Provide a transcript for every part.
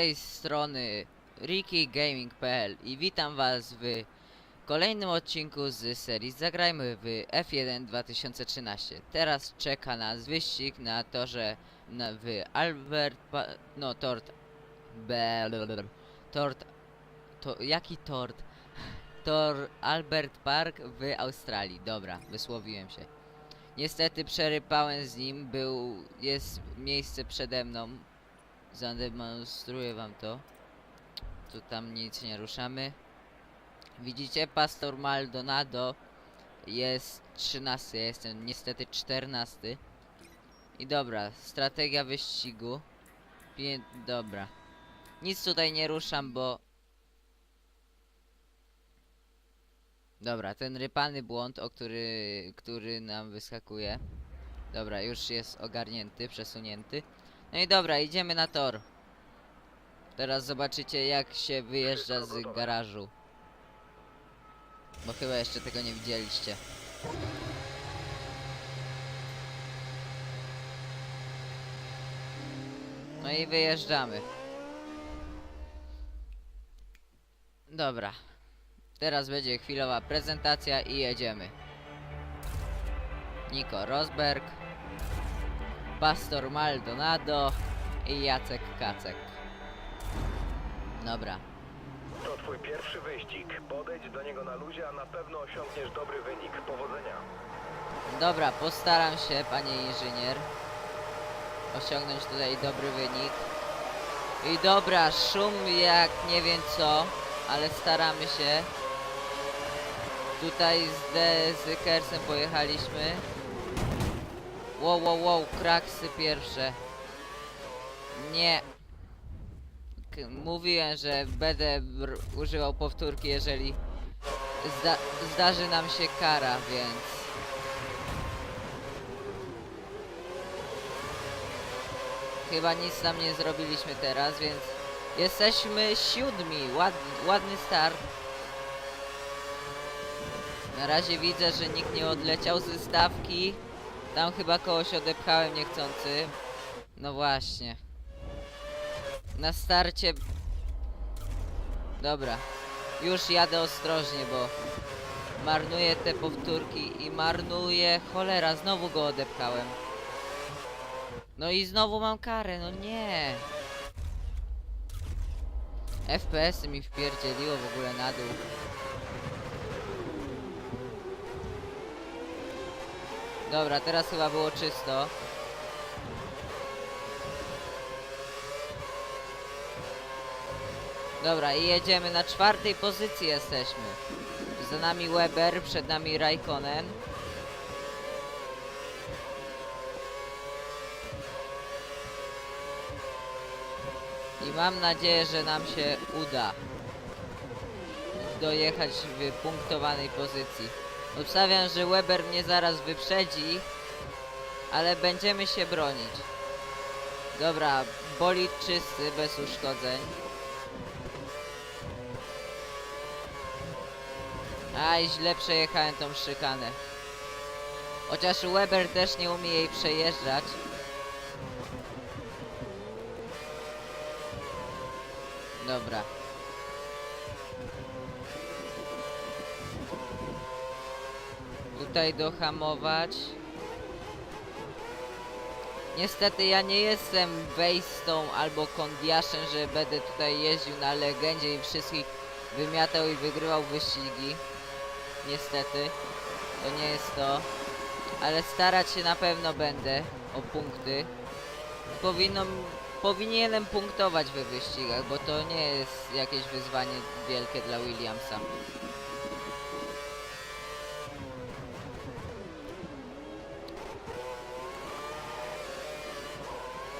tej strony RickyGaming.pl i witam was w kolejnym odcinku z serii Zagrajmy w F1 2013. Teraz czeka nas wyścig na torze na, w Albert... Pa, no, tort... Blablabla. Tort... To, jaki tort? Tor Albert Park w Australii. Dobra, wysłowiłem się. Niestety przerypałem z nim, był... jest miejsce przede mną. Zademonstruję wam to. Tu tam nic nie ruszamy. Widzicie, Pastor Maldonado jest 13, ja jestem niestety 14. I dobra, strategia wyścigu. Pię dobra. Nic tutaj nie ruszam, bo... Dobra, ten rypany błąd, o który, który nam wyskakuje. Dobra, już jest ogarnięty, przesunięty. No i dobra, idziemy na tor. Teraz zobaczycie jak się wyjeżdża z garażu. Bo chyba jeszcze tego nie widzieliście. No i wyjeżdżamy. Dobra. Teraz będzie chwilowa prezentacja i jedziemy. Niko Rosberg. Pastor Maldonado i Jacek Kacek. Dobra. To twój pierwszy wyścig. Podejdź do niego na luzie, a na pewno osiągniesz dobry wynik. Powodzenia. Dobra, postaram się, panie inżynier, osiągnąć tutaj dobry wynik. I dobra, szum jak nie wiem co, ale staramy się. Tutaj z D z Kersem pojechaliśmy. Wow, wow, wow, kraksy pierwsze. Nie. K mówiłem, że będę używał powtórki, jeżeli zda zdarzy nam się kara, więc... Chyba nic nam nie zrobiliśmy teraz, więc jesteśmy siódmi. Ład, ładny start. Na razie widzę, że nikt nie odleciał ze stawki. Tam chyba kogoś odepchałem niechcący. No właśnie. Na starcie... Dobra. Już jadę ostrożnie, bo marnuję te powtórki i marnuję... Cholera, znowu go odepchałem. No i znowu mam karę, no nie. FPS -y mi wpierdzieliło w ogóle na dół. Dobra, teraz chyba było czysto. Dobra, i jedziemy na czwartej pozycji jesteśmy. Za nami Weber, przed nami Raikkonen. I mam nadzieję, że nam się uda dojechać w punktowanej pozycji. Obstawiam, że Weber mnie zaraz wyprzedzi, ale będziemy się bronić. Dobra, bolid czysty, bez uszkodzeń. Aj, źle przejechałem tą szykanę. Chociaż Weber też nie umie jej przejeżdżać. Dobra. Tutaj dohamować. Niestety ja nie jestem wejstą albo kondiaszem, że będę tutaj jeździł na legendzie i wszystkich wymiatał i wygrywał wyścigi. Niestety. To nie jest to. Ale starać się na pewno będę o punkty. Powinno, powinienem punktować we wyścigach, bo to nie jest jakieś wyzwanie wielkie dla Williamsa.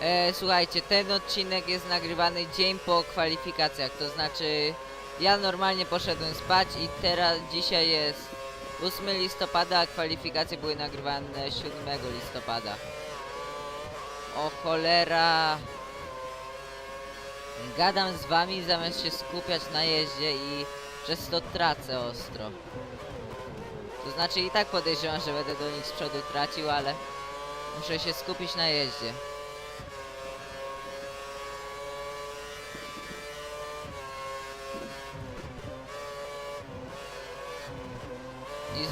E, słuchajcie, ten odcinek jest nagrywany dzień po kwalifikacjach, to znaczy ja normalnie poszedłem spać i teraz dzisiaj jest 8 listopada, a kwalifikacje były nagrywane 7 listopada. O cholera! Gadam z wami zamiast się skupiać na jeździe i przez to tracę ostro. To znaczy i tak podejrzewam, że będę do nich z przodu tracił, ale muszę się skupić na jeździe.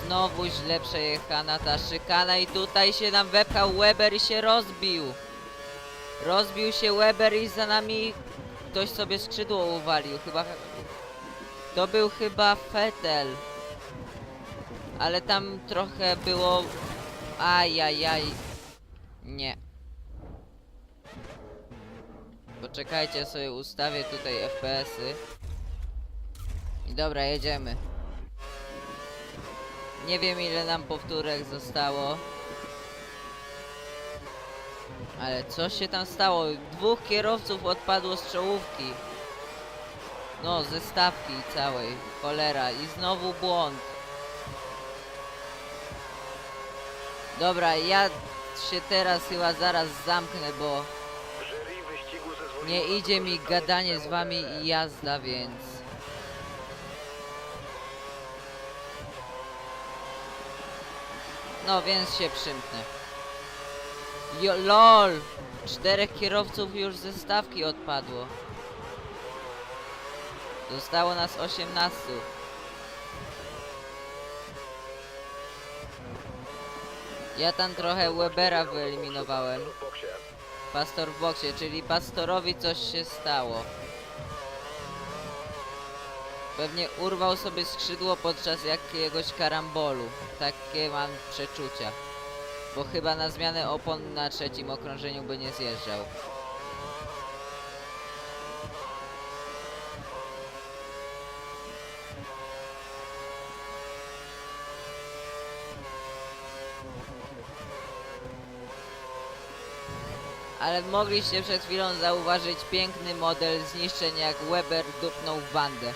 Znowu źle przejechana ta szykana i tutaj się nam wepchał Weber i się rozbił. Rozbił się Weber i za nami ktoś sobie skrzydło uwalił. Chyba... To był chyba Fetel. Ale tam trochę było... Ajajaj. Nie. Poczekajcie, sobie ustawię tutaj FPS-y. I dobra, jedziemy. Nie wiem ile nam powtórek zostało. Ale co się tam stało? Dwóch kierowców odpadło z czołówki. No, ze stawki całej. Cholera. I znowu błąd. Dobra, ja się teraz chyba zaraz zamknę, bo nie idzie mi gadanie z wami i jazda, więc... No, więc się przymknę. LOL! Czterech kierowców już ze stawki odpadło. Zostało nas 18. Ja tam trochę Webera wyeliminowałem. Pastor w boksie, czyli pastorowi coś się stało. Pewnie urwał sobie skrzydło podczas jakiegoś karambolu. Takie mam przeczucia. Bo chyba na zmianę opon na trzecim okrążeniu by nie zjeżdżał. Ale mogliście przed chwilą zauważyć piękny model zniszczeń jak Weber dupnął w bandę.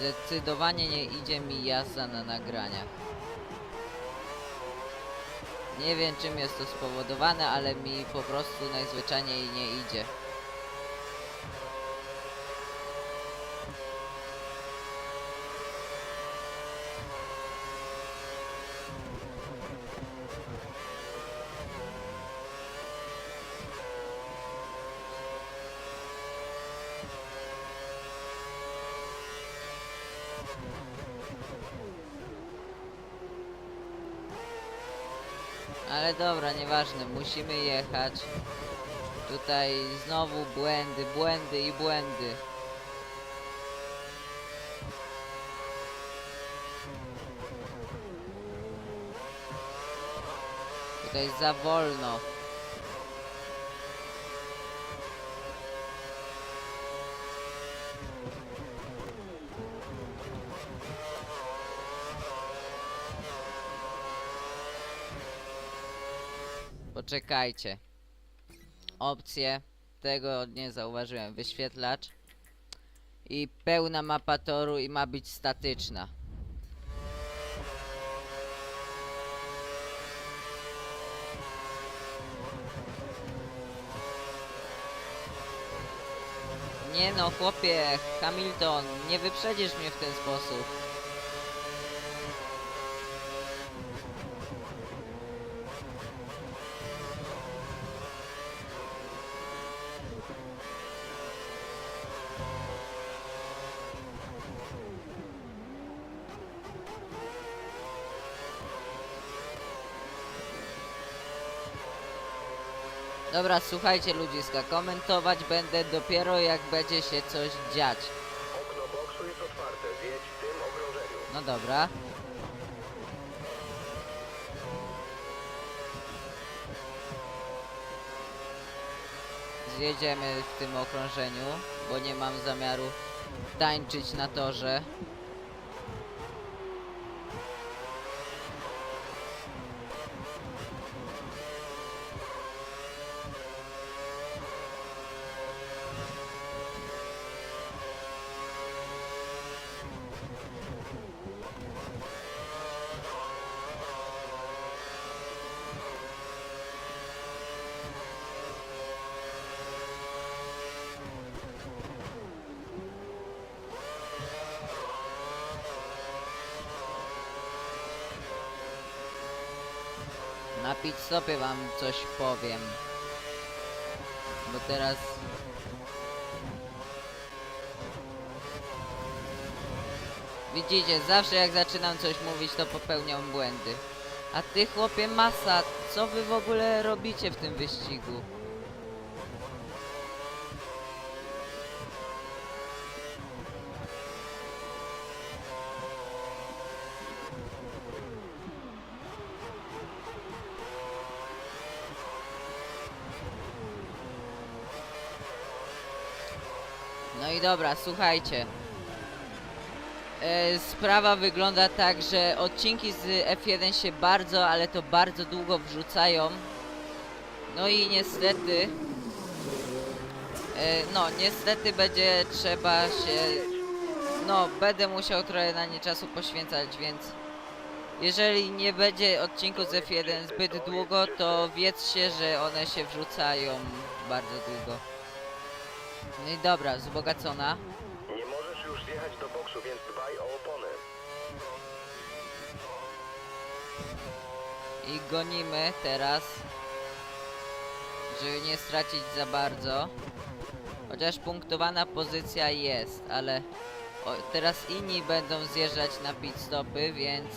Zdecydowanie nie idzie mi jazda na nagraniach. Nie wiem czym jest to spowodowane, ale mi po prostu najzwyczajniej nie idzie. Ale dobra, nieważne, musimy jechać. Tutaj znowu błędy, błędy i błędy. Tutaj za wolno. Poczekajcie. Opcje. Tego nie zauważyłem. Wyświetlacz. I pełna mapa toru i ma być statyczna. Nie no, chłopie, Hamilton, nie wyprzedzisz mnie w ten sposób. Dobra, słuchajcie ludziska, komentować będę dopiero jak będzie się coś dziać. Okno boksu jest otwarte. Zjedź w tym okrążeniu. No dobra. Zjedziemy w tym okrążeniu, bo nie mam zamiaru tańczyć na torze. Na pit stopie wam coś powiem. Bo teraz... Widzicie, zawsze jak zaczynam coś mówić, to popełniam błędy. A ty chłopie masa, co wy w ogóle robicie w tym wyścigu? Dobra, słuchajcie. E, sprawa wygląda tak, że odcinki z F1 się bardzo, ale to bardzo długo wrzucają. No i niestety... E, no, niestety będzie trzeba się... No, będę musiał trochę na nie czasu poświęcać, więc... Jeżeli nie będzie odcinku z F1 zbyt długo, to wiedzcie, że one się wrzucają bardzo długo. No i dobra, wzbogacona. Nie możesz już zjechać do boksu, więc dbaj o opony. I gonimy teraz, żeby nie stracić za bardzo. Chociaż punktowana pozycja jest, ale o, teraz inni będą zjeżdżać na pit stopy, więc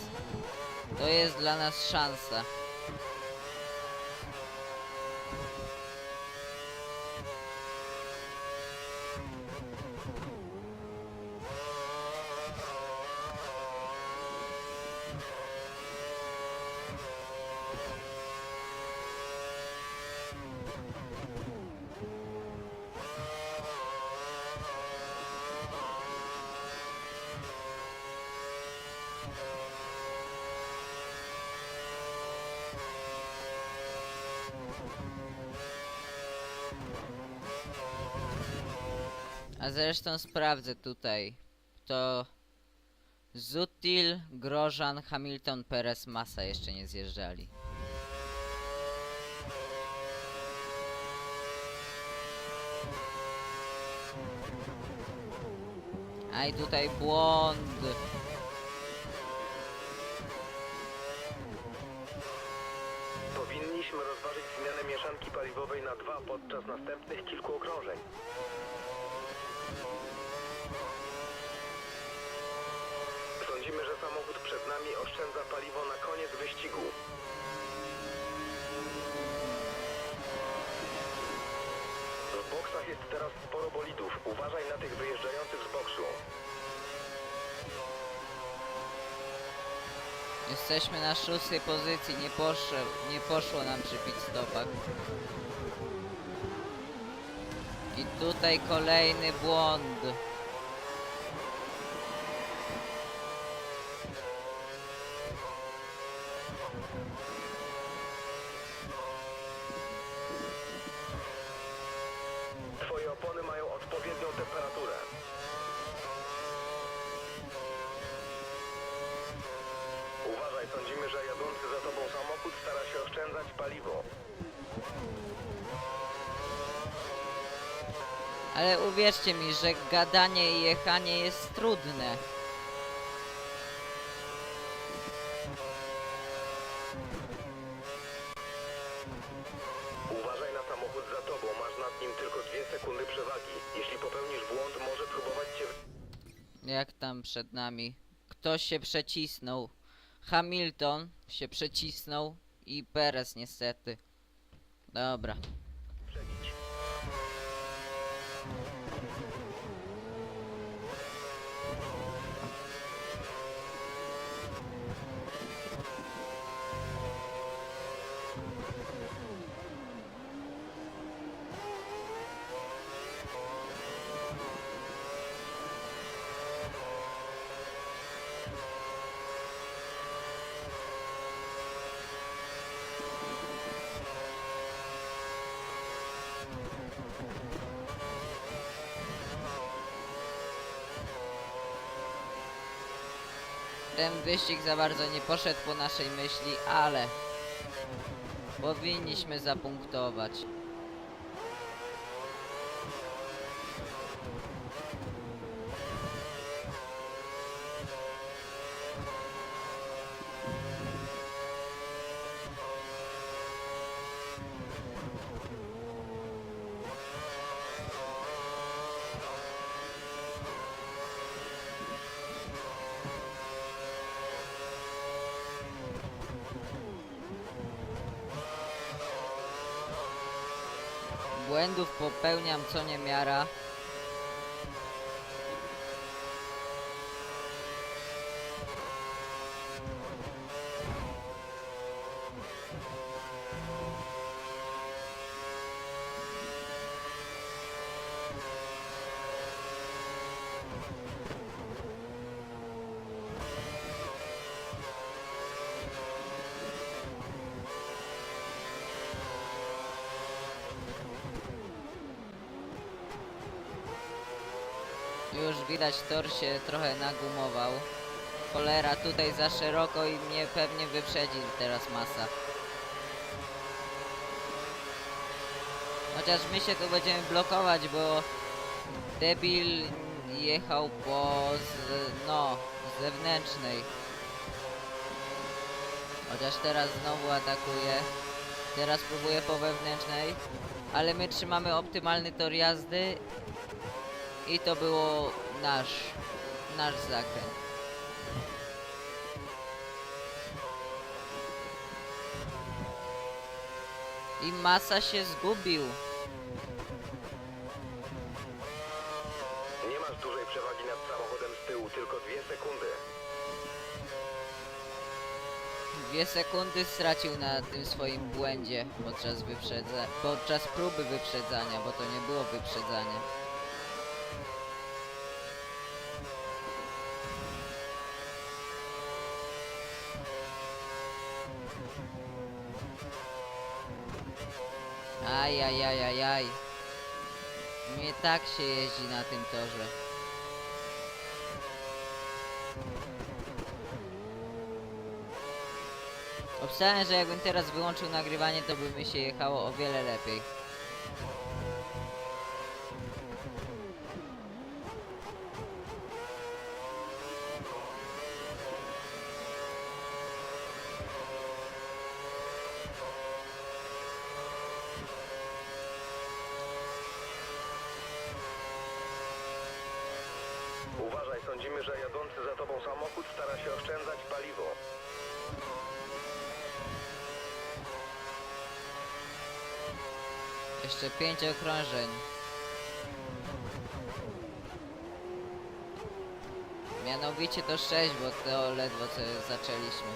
to jest dla nas szansa. A zresztą sprawdzę tutaj. To Zutil, Grożan, Hamilton, Perez, Massa jeszcze nie zjeżdżali. A i tutaj błąd. Powinniśmy rozważyć zmianę mieszanki paliwowej na dwa podczas następnych kilku okrążeń. Sądzimy, że samochód nami oszczędza paliwo na koniec wyścigu. W boksach jest teraz sporo bolidów. Uważaj na tych wyjeżdżających z boksu. Jesteśmy na szóstej pozycji, nie poszło, nie poszło nam przy pit stopach. I tutaj kolejny błąd. Twoje opony mają odpowiednią temperaturę. Uważaj, sądzimy, że jadący za tobą samochód stara się oszczędzać paliwo. Ale uwierzcie mi, że gadanie i jechanie jest trudne. Uważaj na samochód za tobą, masz nad nim tylko dwie sekundy przewagi. Jeśli popełnisz błąd, może próbować cię... Jak tam przed nami? Ktoś się przecisnął. Hamilton się przecisnął i Perez niestety. Dobra. Ten wyścig za bardzo nie poszedł po naszej myśli, ale powinniśmy zapunktować. Błędów popełniam co niemiara. Już widać tor się trochę nagumował. Cholera, tutaj za szeroko i mnie pewnie wyprzedzi teraz masa. Chociaż my się tu będziemy blokować, bo debil jechał po z, no, zewnętrznej. Chociaż teraz znowu atakuje. Teraz próbuje po wewnętrznej. Ale my trzymamy optymalny tor jazdy i to było nasz, nasz zakręt. I masa się zgubił. Nie masz dużej przewagi nad samochodem z tyłu, tylko dwie sekundy. Dwie sekundy stracił na tym swoim błędzie podczas wyprzedza podczas próby wyprzedzania, bo to nie było wyprzedzanie. Aj, aj, aj, aj, aj. Nie tak się jeździ na tym torze. Obstałem, że jakbym teraz wyłączył nagrywanie, to by mi się jechało o wiele lepiej. 5 okrążeń. Mianowicie to 6, bo to ledwo co zaczęliśmy.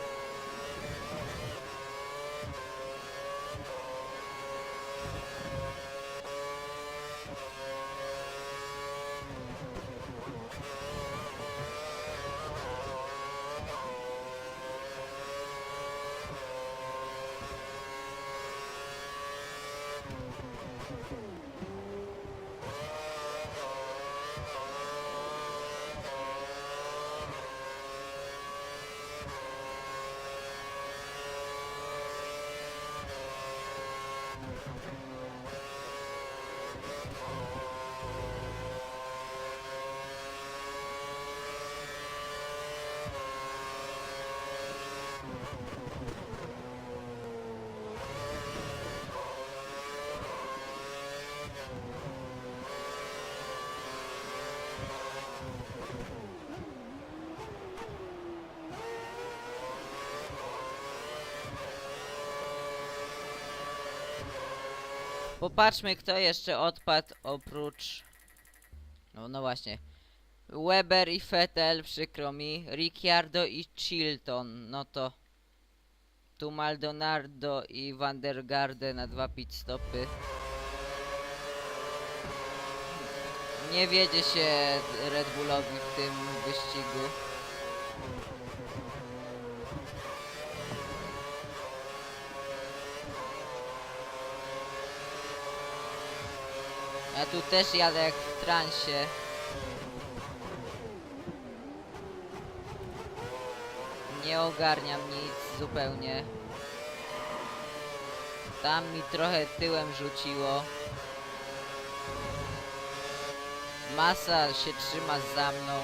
Popatrzmy, kto jeszcze odpadł oprócz... No, no właśnie. Weber i Vettel, przykro mi. Ricciardo i Chilton, no to... Tu Maldonado i Van der Garde na dwa pit stopy. Nie wiedzie się Red Bullowi w tym wyścigu. Ja tu też jadę jak w transie. Nie ogarniam nic zupełnie. Tam mi trochę tyłem rzuciło. Masa się trzyma za mną.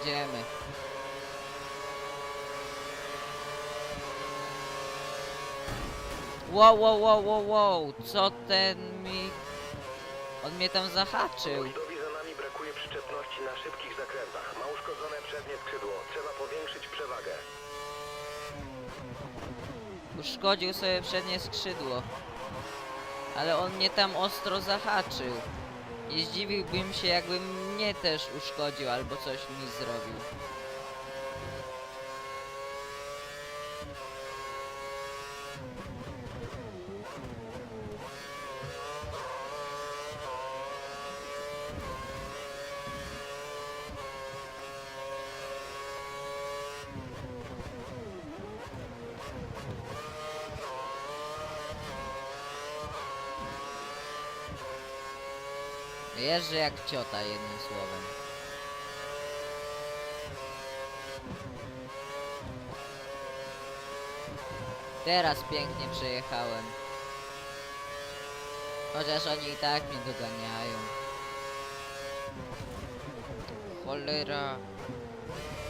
Jedziemy. Wow, wow, wow, wow, wow, co ten mi... On mnie tam zahaczył. Bolidowi za nami brakuje przyczepności na szybkich zakrętach. Ma uszkodzone przednie skrzydło. Trzeba powiększyć przewagę. Uszkodził sobie przednie skrzydło. Ale on mnie tam ostro zahaczył. Nie zdziwiłbym się, jakby mnie też uszkodził albo coś mi zrobił. Jeżdżę jak ciota, jednym słowem. Teraz pięknie przejechałem. Chociaż oni i tak mnie doganiają. Cholera.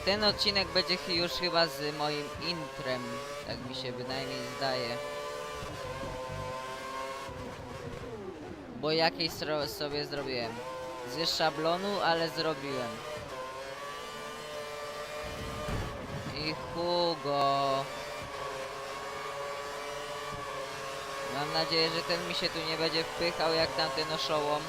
Ten odcinek będzie już chyba z moim intrem, tak mi się bynajmniej zdaje. Bo jakiejś stro- sobie zrobiłem. Z szablonu, ale zrobiłem. I Hugo. Mam nadzieję, że ten mi się tu nie będzie wpychał jak tamten oszołom.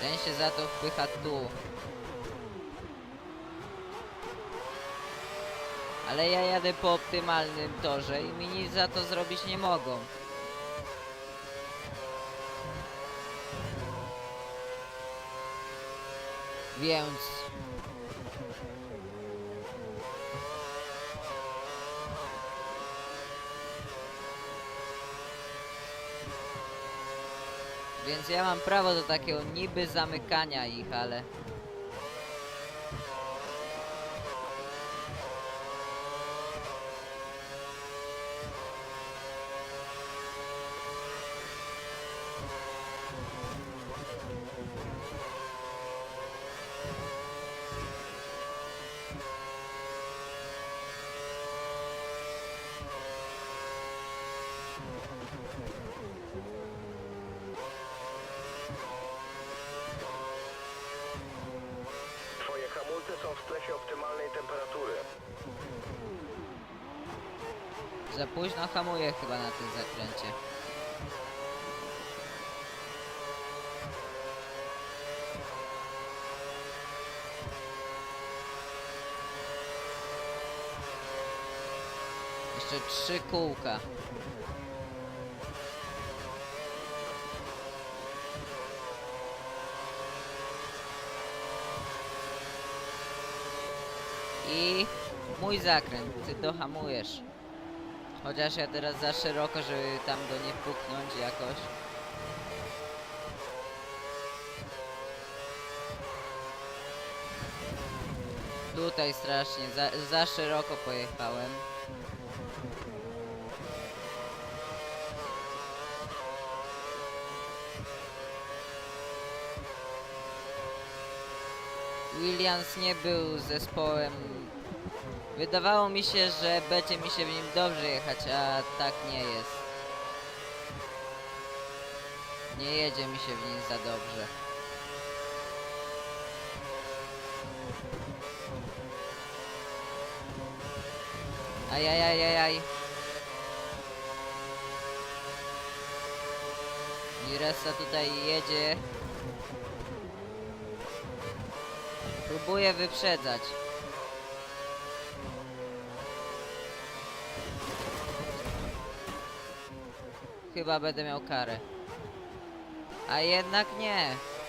Ten się za to wpycha tu. Ale ja jadę po optymalnym torze i mi nic za to zrobić nie mogą. Więc... Więc ja mam prawo do takiego niby zamykania ich, ale... Twoje hamulce są w stresie optymalnej temperatury. Za późno hamuję chyba na tym zakręcie. Jeszcze trzy kółka. I mój zakręt, ty dohamujesz. Chociaż ja teraz za szeroko, żeby tam go nie puknąć jakoś. Tutaj strasznie, za, za szeroko pojechałem. Williams nie był zespołem Wydawało mi się, że będzie mi się w nim dobrze jechać, a tak nie jest. Nie jedzie mi się w nim za dobrze. Ajajajajaj. Miresa tutaj jedzie. Próbuje wyprzedzać. Chyba będę miał karę. A jednak nie.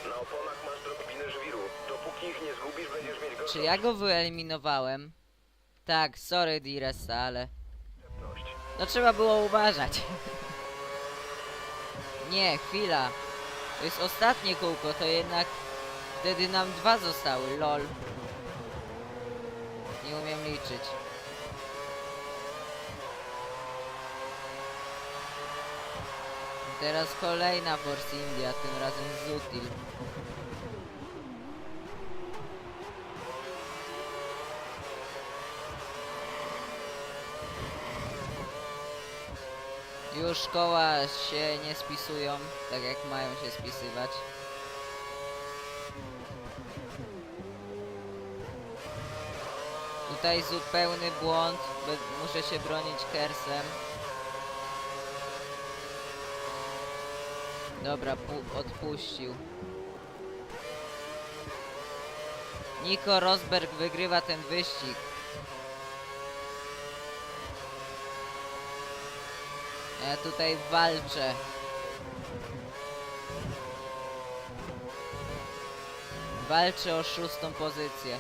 Na oponach masz drobinę żwiru. Dopóki ich nie zgubisz, będziesz mieć gotowość. Czy ja go wyeliminowałem? Tak, sorry Diresa, ale... No trzeba było uważać. nie, chwila. To jest ostatnie kółko, to jednak... Wtedy nam dwa zostały, lol. Nie umiem liczyć. Teraz kolejna Force India, tym razem z Util. Już koła się nie spisują, tak jak mają się spisywać. Tutaj zupełny błąd, muszę się bronić kersem. Dobra, pu- odpuścił. Nico Rosberg wygrywa ten wyścig. Ja tutaj walczę. Walczę o szóstą pozycję.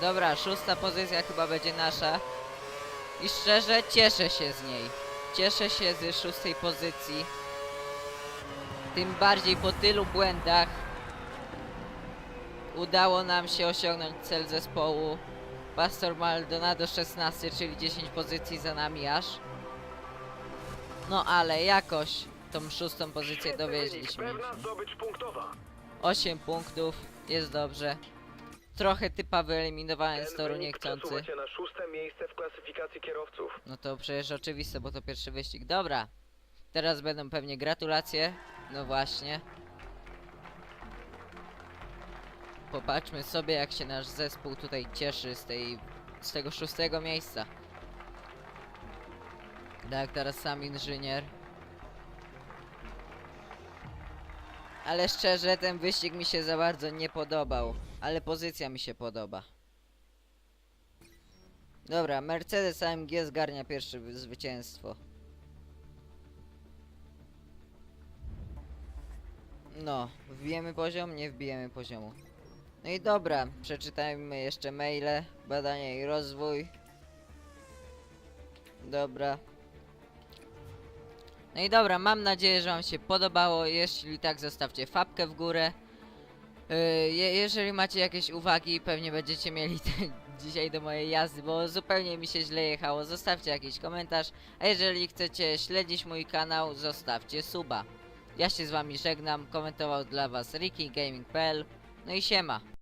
Dobra, szósta pozycja chyba będzie nasza. I szczerze cieszę się z niej. Cieszę się z szóstej pozycji. Tym bardziej po tylu błędach udało nam się osiągnąć cel zespołu. Pastor Maldonado 16, czyli 10 pozycji za nami aż. No ale jakoś tą szóstą pozycję punktowa. 8 punktów, jest dobrze. Trochę typa wyeliminowałem z toru niechcący. na szóste miejsce w klasyfikacji kierowców. No to przecież oczywiste, bo to pierwszy wyścig. Dobra. Teraz będą pewnie gratulacje. No właśnie. Popatrzmy sobie, jak się nasz zespół tutaj cieszy z tej... z tego szóstego miejsca. Tak, teraz sam inżynier. Ale szczerze, ten wyścig mi się za bardzo nie podobał. Ale pozycja mi się podoba. Dobra, Mercedes AMG zgarnia pierwsze wy- zwycięstwo. No, wbijemy poziom? Nie wbijemy poziomu. No i dobra, przeczytajmy jeszcze maile, badania i rozwój. Dobra. No i dobra, mam nadzieję, że wam się podobało. Jeśli tak, zostawcie fapkę w górę. Yy, je, jeżeli macie jakieś uwagi, pewnie będziecie mieli te, dzisiaj do mojej jazdy, bo zupełnie mi się źle jechało. Zostawcie jakiś komentarz, a jeżeli chcecie śledzić mój kanał, zostawcie suba. Ja się z wami żegnam, komentował dla was RickyGaming.pl, no i siema.